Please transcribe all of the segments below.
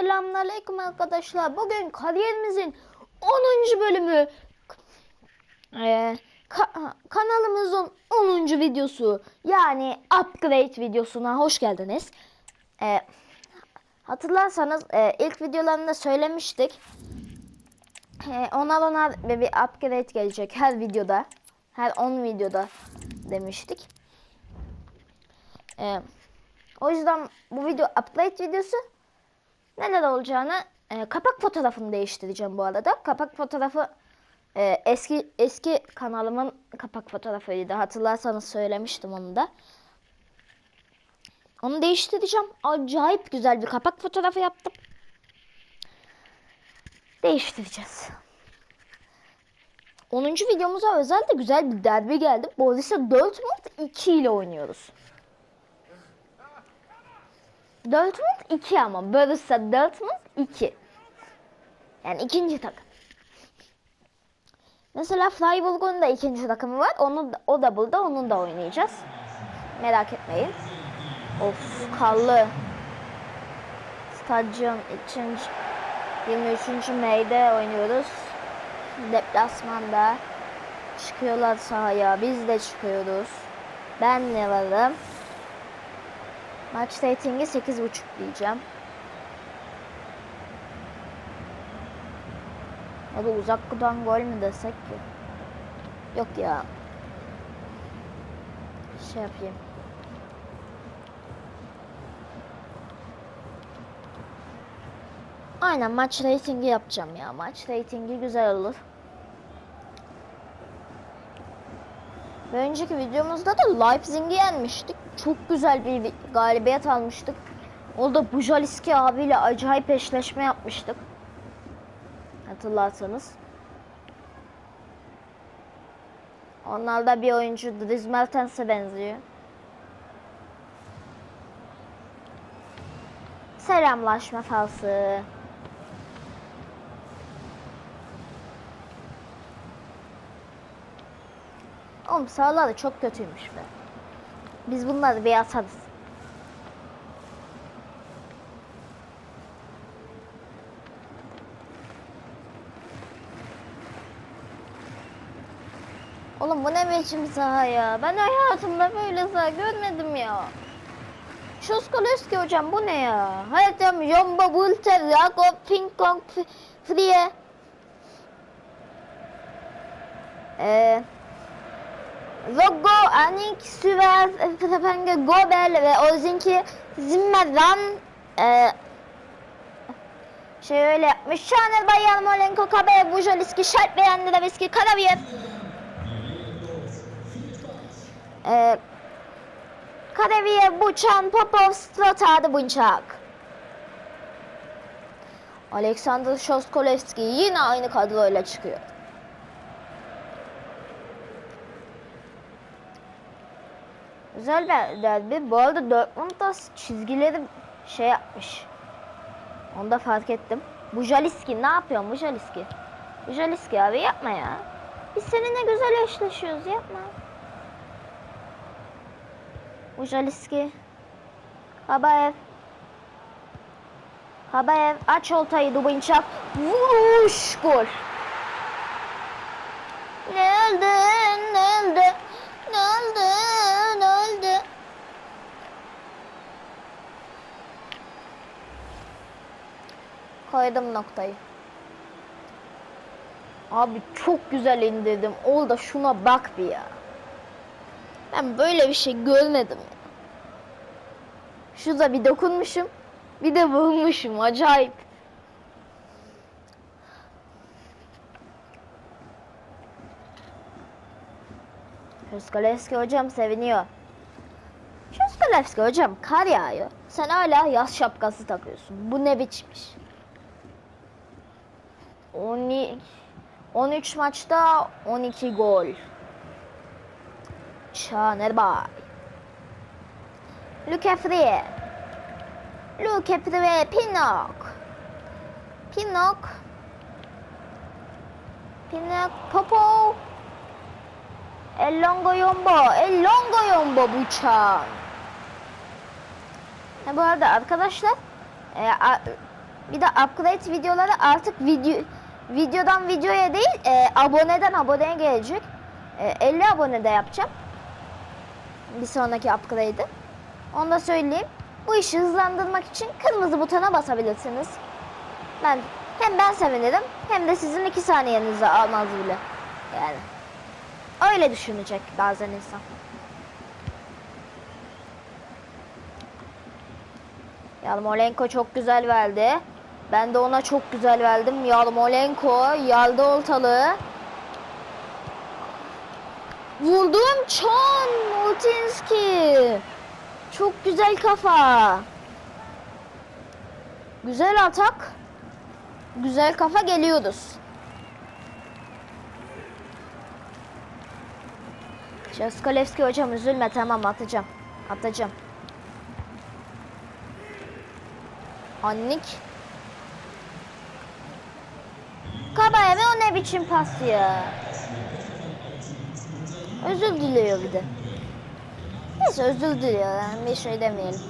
Selamünaleyküm arkadaşlar. Bugün kariyerimizin 10. bölümü Ee, ka- kanalımızın 10. videosu yani upgrade videosuna hoş geldiniz. Ee, hatırlarsanız e, ilk videolarında söylemiştik. Ee, onar bir bir upgrade gelecek her videoda. Her 10 videoda demiştik. Ee, o yüzden bu video upgrade videosu neler olacağını e, kapak fotoğrafını değiştireceğim bu arada. Kapak fotoğrafı e, eski eski kanalımın kapak fotoğrafıydı. Hatırlarsanız söylemiştim onu da. Onu değiştireceğim. Acayip güzel bir kapak fotoğrafı yaptım. Değiştireceğiz. 10. videomuza özel de güzel bir derbi geldi. Borussia Dortmund 2 ile oynuyoruz. Dortmund 2 ama Borussia Dortmund 2. Yani ikinci takım. Mesela Freiburg'un da ikinci takımı var. Onu da, o da burada. Onun da oynayacağız. Merak etmeyin. Of kallı. Stadyum için 23. May'de oynuyoruz. Deplasmanda çıkıyorlar sahaya. Biz de çıkıyoruz. Ben ne varım? Maç ratingi 8.5 diyeceğim. Ya da uzaktan gol mü desek ki? Yok ya. Şey yapayım. Aynen maç ratingi yapacağım ya. Maç ratingi güzel olur. Ve önceki videomuzda da Leipzig'i yenmiştik. Çok güzel bir galibiyet almıştık. Orada Bujaliski abiyle acayip eşleşme yapmıştık. Hatırlarsanız. Onlarda bir oyuncu Dries Mertens'e benziyor. Selamlaşma falsı. Oğlum sağlar da çok kötüymüş be. Biz bunları bir atarız. Oğlum bu ne biçim saha ya? Ben hayatımda böyle saha görmedim ya. Şoskoleski hocam bu ne ya? Hayatım Jumbo Bulter, Jakob, Ping Pong, F- Frie. Eee... Logo, Anik, Süver, Fefenge, Gobel ve Ozinki Zimmer'dan e, şey öyle yapmış. Şaner Bayan, Molenko, Kabe, Bujaliski, Şalp Beyan, Leviski, Karabiev. E, Karabiev, Buçan, Popov, Strotad, Bunçak. Alexander Shoskolevski yine aynı kadroyla çıkıyor. Güzel bir derbi. Bu arada Dortmund da çizgileri şey yapmış. Onu da fark ettim. Bujaliski ne yapıyorsun Bujaliski? Bujaliski abi yapma ya. Biz seninle güzel eşleşiyoruz yapma. Bujaliski. Habaev. Habaev aç oltayı Dubinçak. Vuruş gol. Ne oldu? Ne oldu? Ne oldu? Ne oldu? Koydum noktayı. Abi çok güzel indirdim. Ol da şuna bak bir ya. Ben böyle bir şey görmedim ya. Şurada bir dokunmuşum. Bir de vurmuşum. Acayip. Şoskolevski hocam seviniyor. Şoskolevski hocam kar yağıyor. Sen hala yaz şapkası takıyorsun. Bu ne biçmiş? 12 13 maçta 12 gol. Çanerbay. Luke Frie. Luke Frie Pinok. Pinok. Pinok Popov. Elongo Yombo. Elongo Yombo bıçağı. Ha, bu arada arkadaşlar e, a- Bir de upgrade videoları artık video videodan videoya değil e, aboneden aboneye gelecek. E, 50 abonede yapacağım. Bir sonraki upgrade'i. Onu da söyleyeyim. Bu işi hızlandırmak için kırmızı butona basabilirsiniz. Ben hem ben sevinirim hem de sizin iki saniyenizi almaz bile. Yani öyle düşünecek bazen insan. Yarmolenko çok güzel verdi. Ben de ona çok güzel verdim. Yarmolenko yaldı ortalığı. Vurdum Çon Multinski. Çok güzel kafa. Güzel atak. Güzel kafa geliyoruz. Şaskolevski hocam üzülme tamam atacağım. Atacağım. Annik. Kabaya ve o ne biçim pas ya. Özür diliyor bir de. Neyse özür diliyor yani bir şey demeyelim.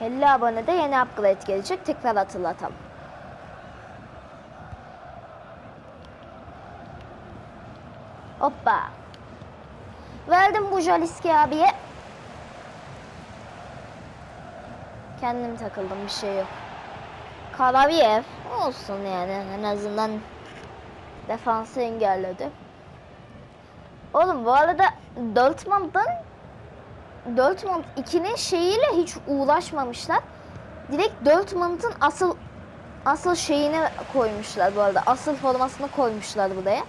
50 abonede yeni upgrade gelecek. Tekrar hatırlatalım. Hoppa. Verdim bu Jaliski abiye. Kendim takıldım bir şey yok. Kalaviev olsun yani en azından defansı engelledi. Oğlum bu arada Dortmund'dan Dortmund 2'nin şeyiyle hiç uğraşmamışlar. Direkt Dortmund'un asıl asıl şeyini koymuşlar bu arada. Asıl formasını koymuşlar buraya.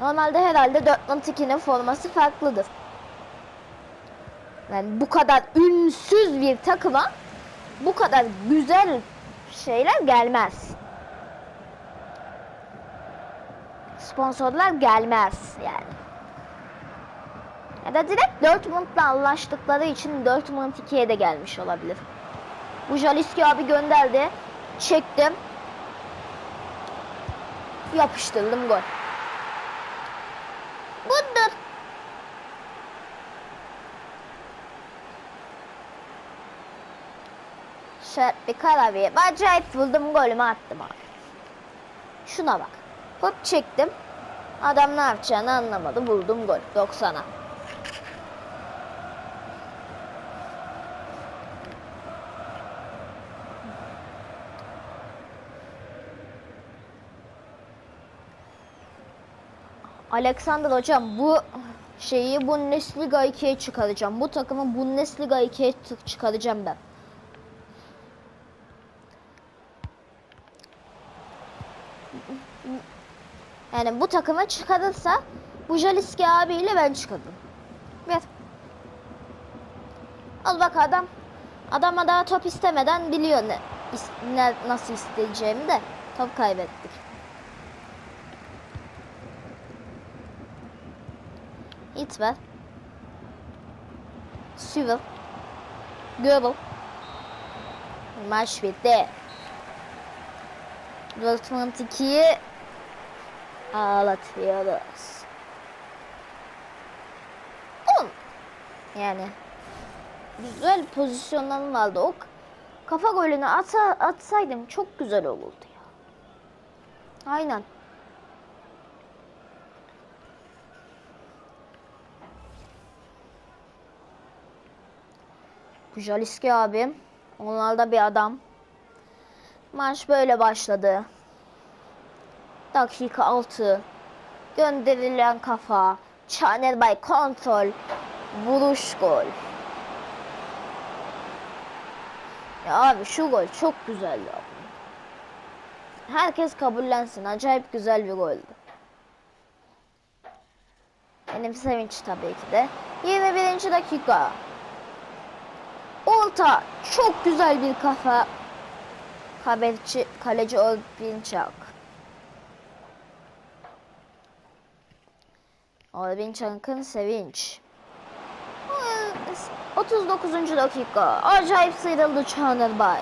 Normalde herhalde Dortmund 2'nin forması farklıdır. Yani bu kadar ünsüz bir takıma bu kadar güzel şeyler gelmez. Sponsorlar gelmez yani. Ya da direkt Dortmund'la anlaştıkları için Dortmund 2'ye de gelmiş olabilir. Bu Jaliski abi gönderdi. Çektim. Yapıştırdım gol. Budur. Şöyle bir karabiye. Acayip buldum golümü attım abi. Şuna bak. Hop çektim. Adam ne yapacağını anlamadı. Buldum gol. 90'a. Alexander hocam bu şeyi Bundesliga 2'ye çıkaracağım. Bu takımı Bundesliga 2'ye tık- çıkaracağım ben. Yani bu takımı çıkarırsa bu Jaliski abiyle ben çıkardım. Ver. Al bak adam. Adama daha top istemeden biliyor ne, is- ne nasıl isteyeceğimi de top kaybettik. Hit ver. Swivel. Göbel. Maç bitti. Dortmund 2'yi ağlatıyoruz. Oğlum. Yani güzel pozisyonlarım vardı. O kafa golünü ata, atsaydım çok güzel olurdu ya. Aynen. Kujaliski abim. Onlarda bir adam. Maç böyle başladı. Dakika 6. Gönderilen kafa. Çaner Bay kontrol. Vuruş gol. Ya abi şu gol çok güzel ya. Herkes kabullensin. Acayip güzel bir goldü. Benim sevinç tabii ki de. 21. dakika. Orta çok güzel bir kafa. Kaleci, kaleci Olbinçak. Olbinçak'ın sevinç. 39. dakika. Acayip sıyrıldı Çağner Bay.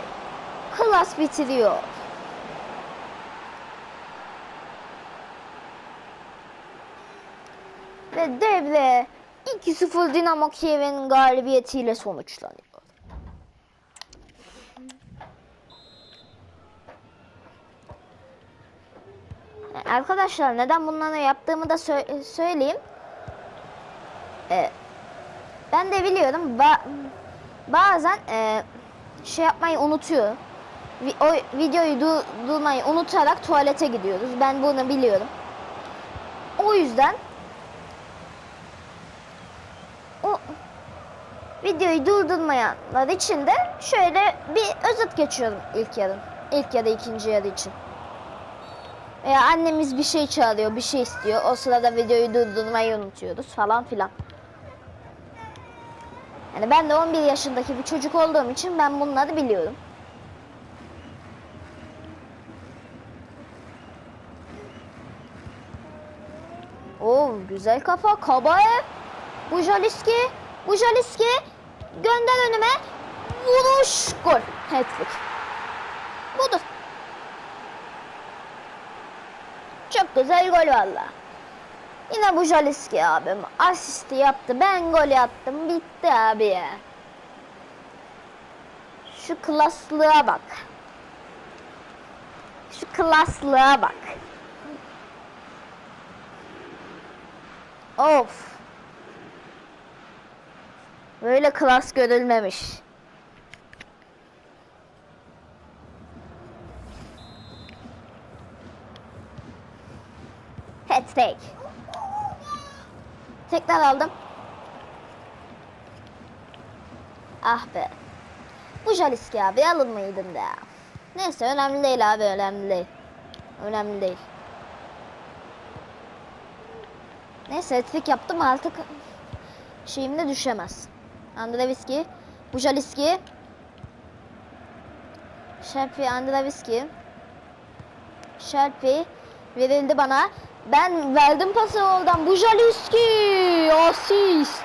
Klas bitiriyor. Ve devre 2-0 Dinamo Kiev'in galibiyetiyle sonuçlanıyor. Arkadaşlar neden bunları yaptığımı da sö- söyleyeyim. Ee, ben de biliyorum ba- bazen e, şey yapmayı unutuyor. Vi- o videoyu du- durmayı unutarak tuvalete gidiyoruz. Ben bunu biliyorum. O yüzden o videoyu durdurmayanlar için de şöyle bir özet geçiyorum ilk yarı. İlk ya da ikinci yarı için. Veya annemiz bir şey çağırıyor, bir şey istiyor. O sırada videoyu durdurmayı unutuyoruz falan filan. Yani ben de 11 yaşındaki bir çocuk olduğum için ben bunları biliyorum. Oo güzel kafa. Kabaev. Bujaliski. Bujaliski. Gönder önüme. Vuruş. Gol. Hat-trick. Budur. Çok güzel gol valla. Yine Bujaliski abim asisti yaptı. Ben gol attım. Bitti abi ya. Şu klaslığa bak. Şu klaslığa bak. Of. Böyle klas görülmemiş. Hat-trick. Tekrar aldım. Ah be. Bu Jaliski abi alınmaydın da. Neyse önemli değil abi önemli değil. Önemli değil. Neyse etrik yaptım artık şeyimde düşemez. Andreviski, Bujaliski, Şerpi, Andreviski, Şerpi verildi bana. Ben verdim pası oradan. Bujaliski, asist.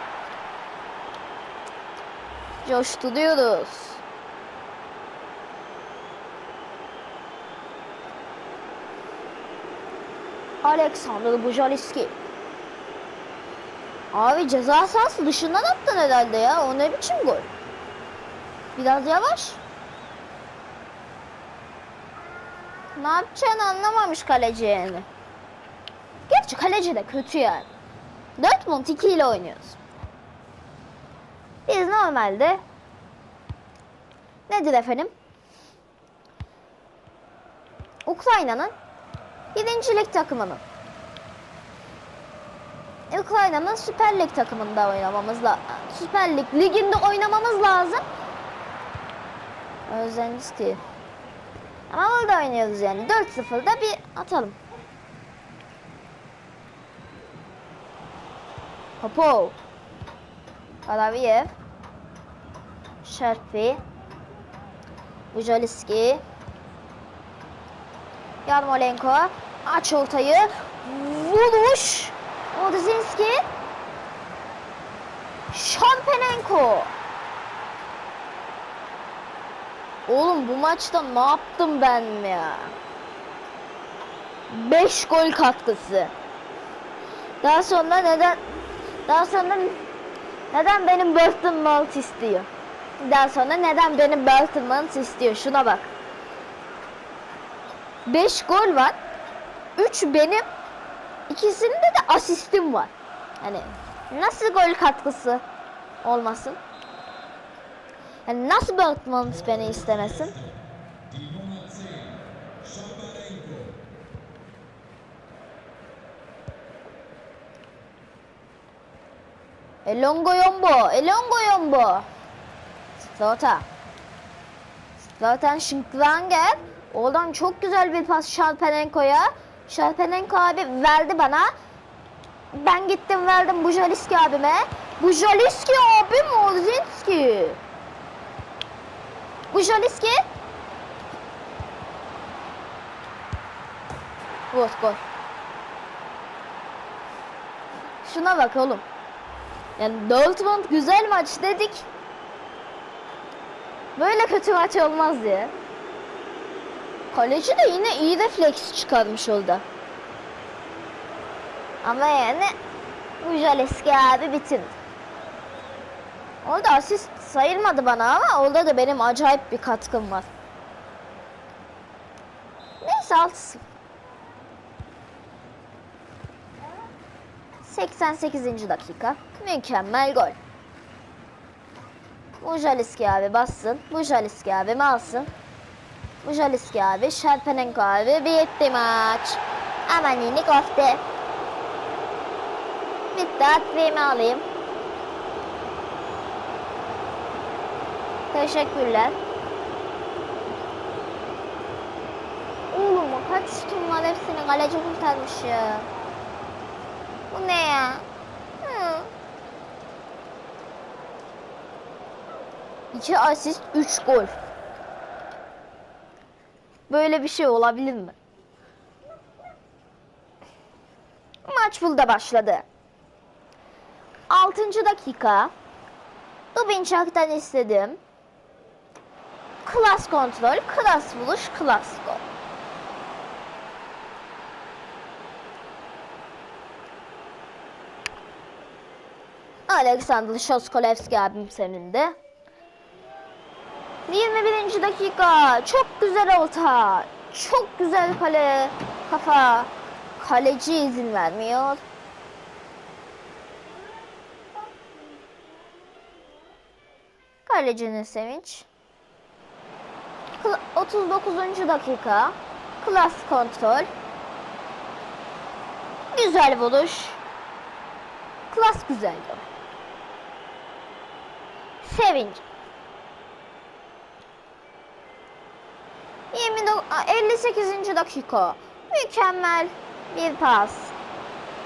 Coşturuyoruz. Alexander Bujaliski. Abi ceza sahası dışından attın herhalde ya. O ne biçim gol? Biraz yavaş. Ne yapacağını anlamamış kaleci yani. Gerçi kaleci de kötü yani. Dortmund 2 ile oynuyoruz. Biz normalde nedir efendim? Ukrayna'nın birincilik takımının Ukrayna'nın Süper Lig takımında oynamamız lazım. Süper Lig liginde oynamamız lazım. Özenliski. Ama orada oynuyoruz yani. 4-0'da bir atalım. Popov. Karaviev. Şerfi. Bujaliski. Yarmolenko. Aç ortayı. Vuruş. Modzinski. Şampenenko. Oğlum bu maçta ne yaptım ben ya? 5 gol katkısı. Daha sonra neden daha sonra neden benim Burton Malt istiyor? Daha sonra neden benim Burton Malt istiyor? Şuna bak. 5 gol var. 3 benim. İkisinde de asistim var. Hani nasıl gol katkısı olmasın? Yani nasıl Burton beni istemesin? Elongo Yombo, Elongo Yombo. Slota. Zaten Şinklanger. Oradan çok güzel bir pas Şalpenenko'ya. Şalpenenko abi verdi bana. Ben gittim verdim Bujaliski abime. Bujaliski abim Orzinski. Bujaliski. Gol gol. Şuna bak oğlum. Yani Dortmund güzel maç dedik. Böyle kötü maç olmaz ya. Kaleci de yine iyi refleks çıkarmış orada. Ama yani Müjaleski abi bitirdi. Orada asist sayılmadı bana ama orada da benim acayip bir katkım var. Neyse 6 88. dakika. Mükemmel gol. Mujaliski abi bassın. Mujaliski abi mi alsın? Mujaliski abi, Şerpenenko abi. Bitti maç. Aman yeni kofte. Bitti atlayımı alayım. Teşekkürler. Oğlum kaç şutum var hepsini kaleci kurtarmış ya. Bu ne ya? 2 asist 3 gol. Böyle bir şey olabilir mi? Maç burada başladı. 6. dakika. Dubin Çak'tan istedim. Klas kontrol, klas buluş, klas gol. Alexander Shoskolevski abim senin de. 21. dakika. Çok güzel orta. Çok güzel kale. Kafa. Kaleci izin vermiyor. Kalecinin sevinç. Kla- 39. dakika. Klas kontrol. Güzel buluş. Klas güzeldi. Sevinç. 29 a, 58. dakika. Mükemmel bir pas.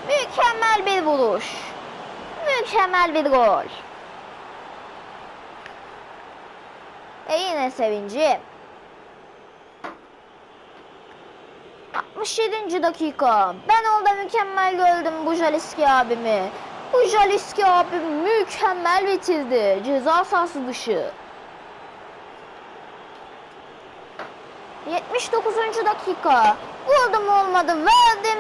Mükemmel bir vuruş. Mükemmel bir gol. E yine sevinci. 67. dakika. Ben orada mükemmel gördüm bu Jaliski abimi. Bu Jaliski abim mükemmel bitirdi. Ceza sahası dışı. 79. dakika. Vurdum olmadı. Verdim.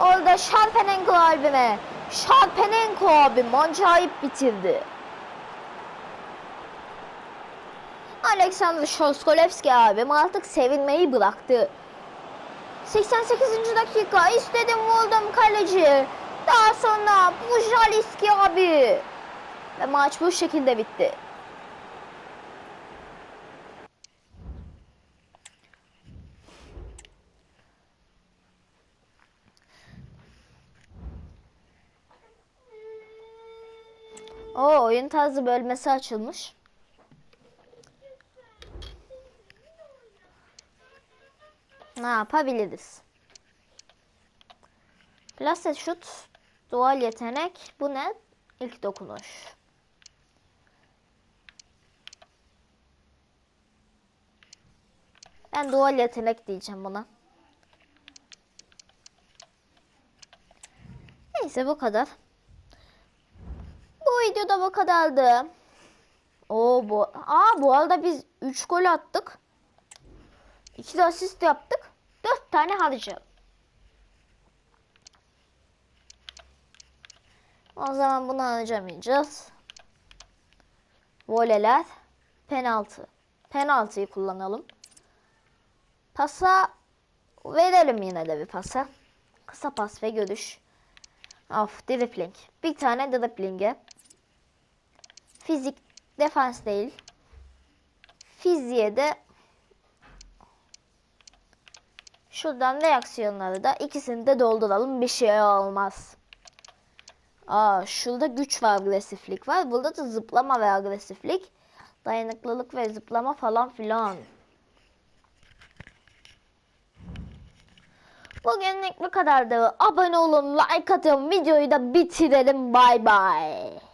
Orada Şarpenenko abime. Şarpenenko abim acayip bitirdi. Alexander Shoskolevski abim artık sevinmeyi bıraktı. 88. dakika istedim vurdum kaleci. Daha sonra bu Jaliski abi. Ve maç bu şekilde bitti. O oyun tarzı bölmesi açılmış. Ne yapabiliriz? Plase şut, dual yetenek. Bu ne? İlk dokunuş. Ben dual yetenek diyeceğim buna. Neyse bu kadar. Videoda bu kadardı. Oo bu Aa bu arada biz 3 gol attık. 2 de asist yaptık. 4 tane harcayalım. O zaman bunu harcamayacağız. Voleler. Penaltı. Penaltıyı kullanalım. Pasa verelim yine de bir pasa. Kısa pas ve görüş. Of dribbling. Bir tane dribbling'e. Fizik defans değil. Fiziğe de şuradan reaksiyonları da ikisini de dolduralım. Bir şey olmaz. Aa, şurada güç ve agresiflik var. Burada da zıplama ve agresiflik. Dayanıklılık ve zıplama falan filan. Bugünlük bu kadardı. Abone olun, like atın, videoyu da bitirelim. Bay bay.